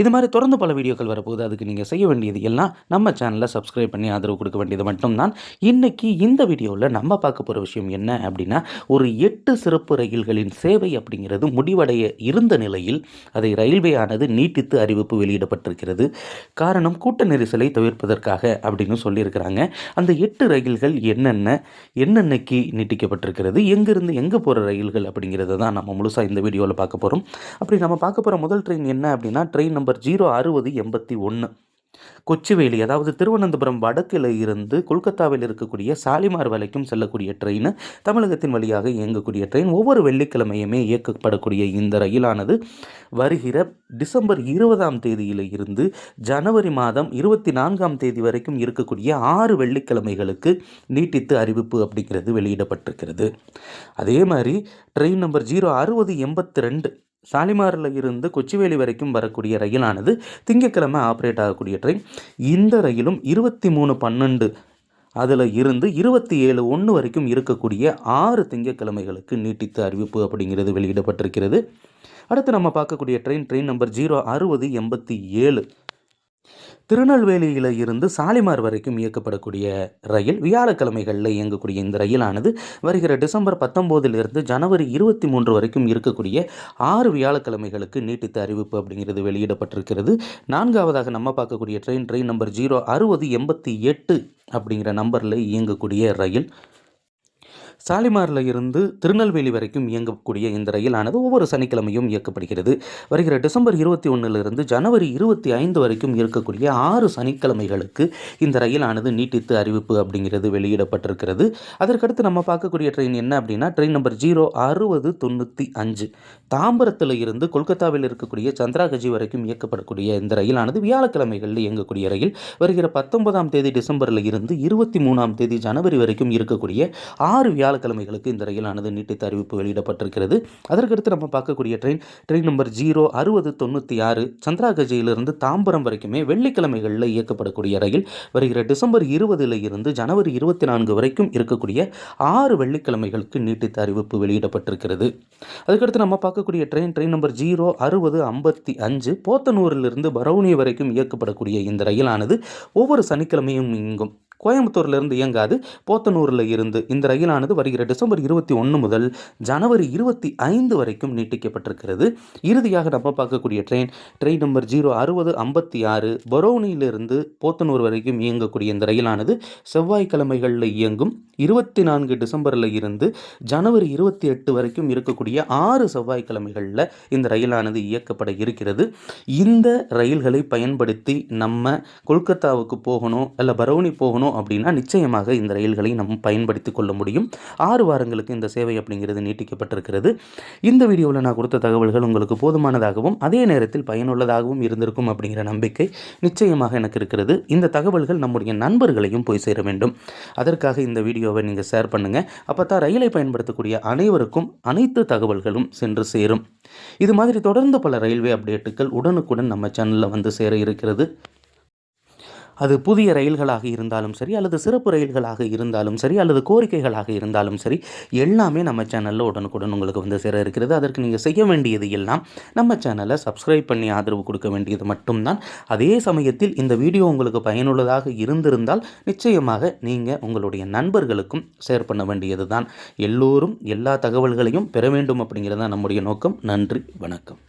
இது மாதிரி தொடர்ந்து பல வீடியோக்கள் வரப்போகுது. அதுக்கு நீங்கள் செய்ய வேண்டியது எல்லாம் நம்ம சேனலில் சப்ஸ்கிரைப் பண்ணி ஆதரவு கொடுக்க வேண்டியது மட்டும்தான். இன்றைக்கி இந்த வீடியோவில் நம்ம பார்க்க போகிற விஷயம் என்ன அப்படின்னா ஒரு எட்டு சிறப்பு ரயில்களின் சேவை அப்படிங்கிறது முடிவடைய இருந்த நிலையில் அதை ரயில்வே ஆனது நீட்டித்து அறிவிப்பு வெளியிடப்பட்டிருக்கிறது. காரணம் கூட்ட நெரிசலை தவிர்ப்பதற்காக அப்படின்னு சொல்லியிருக்கிறாங்க. அந்த எட்டு ரயில்கள் என்னென்ன என்னென்னைக்கு நீட்டிக்கப்பட்டிருக்கிறது எங்கேருந்து எங்கே போகிற ரயில்கள் அப்படிங்கிறத தான் நம்ம முழுசாக இந்த வீடியோவில் பார்க்க போகிறோம் அப்படி நம்ம பார்க்க போகிற முதல் ட்ரெயின் என்ன அப்படின்னா ட்ரெயின் நம்பர் ஜீரோ அறுபது எண்பத்தி ஒன்று கொச்சிவேலி அதாவது திருவனந்தபுரம் வடக்கில் இருந்து கொல்கத்தாவில் இருக்கக்கூடிய சாலிமார் வரைக்கும் செல்லக்கூடிய ட்ரெயின் தமிழகத்தின் வழியாக இயங்கக்கூடிய ட்ரெயின் ஒவ்வொரு வெள்ளிக்கிழமையுமே இயக்கப்படக்கூடிய இந்த ரயிலானது வருகிற டிசம்பர் இருபதாம் தேதியில் இருந்து ஜனவரி மாதம் இருபத்தி நான்காம் தேதி வரைக்கும் இருக்கக்கூடிய ஆறு வெள்ளிக்கிழமைகளுக்கு நீட்டித்து அறிவிப்பு அப்படிங்கிறது வெளியிடப்பட்டிருக்கிறது. அதே மாதிரி ட்ரெயின் நம்பர் ஜீரோ அறுபது எண்பத்தி ரெண்டு ஷாலிமாரில் இருந்து கொச்சிவேலி வரைக்கும் வரக்கூடிய ரயிலானது திங்கக்கிழமை ஆப்ரேட் ஆகக்கூடிய ட்ரெயின் இந்த ரயிலும் இருபத்தி மூணு பன்னெண்டு அதில் இருந்து இருபத்தி ஏழு ஒன்று வரைக்கும் இருக்கக்கூடிய ஆறு திங்கக்கிழமைகளுக்கு நீட்டித்த அறிவிப்பு அப்படிங்கிறது வெளியிடப்பட்டிருக்கிறது. அடுத்து நம்ம பார்க்கக்கூடிய ட்ரெயின் ட்ரெயின் நம்பர் ஜீரோ அறுபது எண்பத்தி ஏழு. திருநெல்வேலியில் இருந்து சாலிமார் வரைக்கும் இயக்கப்படக்கூடிய ரயில் வியாழக்கிழமைகளில் இயங்கக்கூடிய இந்த ரயிலானது வருகிற டிசம்பர் பத்தொம்போதிலிருந்து ஜனவரி இருபத்தி மூன்று வரைக்கும் இருக்கக்கூடிய ஆறு வியாழக்கிழமைகளுக்கு நீட்டித்த அறிவிப்பு அப்படிங்கிறது வெளியிடப்பட்டிருக்கிறது. நான்காவதாக நம்ம பார்க்கக்கூடிய ட்ரெயின் ட்ரெயின் நம்பர் ஜீரோ அறுபது எண்பத்தி எட்டு அப்படிங்கிற நம்பரில் இயங்கக்கூடிய ரயில். சாலிமாரில் இருந்து திருநெல்வேலி வரைக்கும் இயங்கக்கூடிய இந்த ரயிலானது ஒவ்வொரு சனிக்கிழமையும் இயக்கப்படுகிறது. வருகிற டிசம்பர் இருபத்தி ஒன்றிலிருந்து ஜனவரி இருபத்தி ஐந்து வரைக்கும் இருக்கக்கூடிய ஆறு சனிக்கிழமைகளுக்கு இந்த ரயிலானது நீட்டித்து அறிவிப்பு அப்படிங்கிறது வெளியிடப்பட்டிருக்கிறது. அதற்கடுத்து நம்ம பார்க்கக்கூடிய ட்ரெயின் என்ன அப்படின்னா ட்ரெயின் நம்பர் ஜீரோ அறுபது தொண்ணூற்றி அஞ்சு. தாம்பரத்தில் இருந்து கொல்கத்தாவில் இருக்கக்கூடிய சந்திராகஜி வரைக்கும் இயக்கப்படக்கூடிய இந்த ரயிலானது வியாழக்கிழமைகளில் இயங்கக்கூடிய ரயில். வருகிற பத்தொன்பதாம் தேதி டிசம்பரில் இருந்து இருபத்தி மூணாம் தேதி ஜனவரி வரைக்கும் இருக்கக்கூடிய ஆறு வியா வியாழக்கிழமைகளுக்கு இந்த ரயிலானது நீட்டித்த அறிவிப்பு வெளியிடப்பட்டிருக்கிறது. அதற்கடுத்து நம்ம பார்க்கக்கூடிய ட்ரெயின் ட்ரெயின் நம்பர் ஜீரோ அறுபது தொண்ணூற்றி ஆறு சந்திராகஜியிலிருந்து தாம்பரம் வரைக்குமே வெள்ளிக்கிழமைகளில் இயக்கப்படக்கூடிய ரயில் வருகிற டிசம்பர் இருபதில் இருந்து ஜனவரி இருபத்தி நான்கு வரைக்கும் இருக்கக்கூடிய ஆறு வெள்ளிக்கிழமைகளுக்கு நீட்டித்த அறிவிப்பு வெளியிடப்பட்டிருக்கிறது. அதுக்கடுத்து நம்ம பார்க்கக்கூடிய ட்ரெயின் ட்ரெயின் நம்பர் ஜீரோ அறுபது ஐம்பத்தி அஞ்சு போத்தனூரிலிருந்து பரௌனி வரைக்கும் இயக்கப்படக்கூடிய இந்த ரயிலானது ஒவ்வொரு சனிக்கிழமையும் இங்கும் கோயம்புத்தூர்லேருந்து இயங்காது. போத்தனூரில் இருந்து இந்த ரயிலானது வருகிற டிசம்பர் இருபத்தி ஒன்று முதல் ஜனவரி இருபத்தி ஐந்து வரைக்கும் நீட்டிக்கப்பட்டிருக்கிறது. இறுதியாக நம்ம பார்க்கக்கூடிய ட்ரெயின் ட்ரெயின் நம்பர் ஜீரோ அறுபது ஐம்பத்தி ஆறு பரோனியிலிருந்து போத்தனூர் வரைக்கும் இயங்கக்கூடிய இந்த ரயிலானது செவ்வாய்க்கிழமைகளில் இயங்கும். இருபத்தி நான்கு டிசம்பரில் இருந்து ஜனவரி இருபத்தி எட்டு வரைக்கும் இருக்கக்கூடிய ஆறு செவ்வாய்க்கிழமைகளில் இந்த ரயிலானது இயக்கப்பட இருக்கிறது. இந்த ரயில்களை பயன்படுத்தி நம்ம கொல்கத்தாவுக்கு போகணும் இல்லை பரௌனி போகணும் போகணும் அப்படின்னா நிச்சயமாக இந்த ரயில்களை நம்ம பயன்படுத்தி கொள்ள முடியும். ஆறு வாரங்களுக்கு இந்த சேவை அப்படிங்கிறது நீட்டிக்கப்பட்டிருக்கிறது. இந்த வீடியோவில் நான் கொடுத்த தகவல்கள் உங்களுக்கு போதுமானதாகவும் அதே நேரத்தில் பயனுள்ளதாகவும் இருந்திருக்கும் அப்படிங்கிற நம்பிக்கை நிச்சயமாக எனக்கு இருக்கிறது. இந்த தகவல்கள் நம்முடைய நண்பர்களையும் போய் சேர வேண்டும். அதற்காக இந்த வீடியோவை நீங்கள் ஷேர் பண்ணுங்கள் அப்போ தான் ரயிலை பயன்படுத்தக்கூடிய அனைவருக்கும் அனைத்து தகவல்களும் சென்று சேரும். இது மாதிரி தொடர்ந்து பல ரயில்வே அப்டேட்டுகள் உடனுக்குடன் நம்ம சேனலில் வந்து சேர இருக்கிறது. அது புதிய ரயில்களாக இருந்தாலும் சரி அல்லது சிறப்பு ரயில்களாக இருந்தாலும் சரி அல்லது கோரிக்கைகளாக இருந்தாலும் சரி எல்லாமே நம்ம சேனலில் உடனுக்குடன் உங்களுக்கு வந்து சேர இருக்கிறது. அதற்கு நீங்கள் செய்ய வேண்டியது எல்லாம் நம்ம சேனலை சப்ஸ்கிரைப் பண்ணி ஆதரவு கொடுக்க வேண்டியது மட்டும்தான். அதே சமயத்தில் இந்த வீடியோ உங்களுக்கு பயனுள்ளதாக இருந்திருந்தால் நிச்சயமாக நீங்கள் உங்களுடைய நண்பர்களுக்கும் ஷேர் பண்ண வேண்டியது தான் எல்லோரும் எல்லா தகவல்களையும் பெற வேண்டும் அப்படிங்கிறது தான் நம்முடைய நோக்கம். நன்றி வணக்கம்.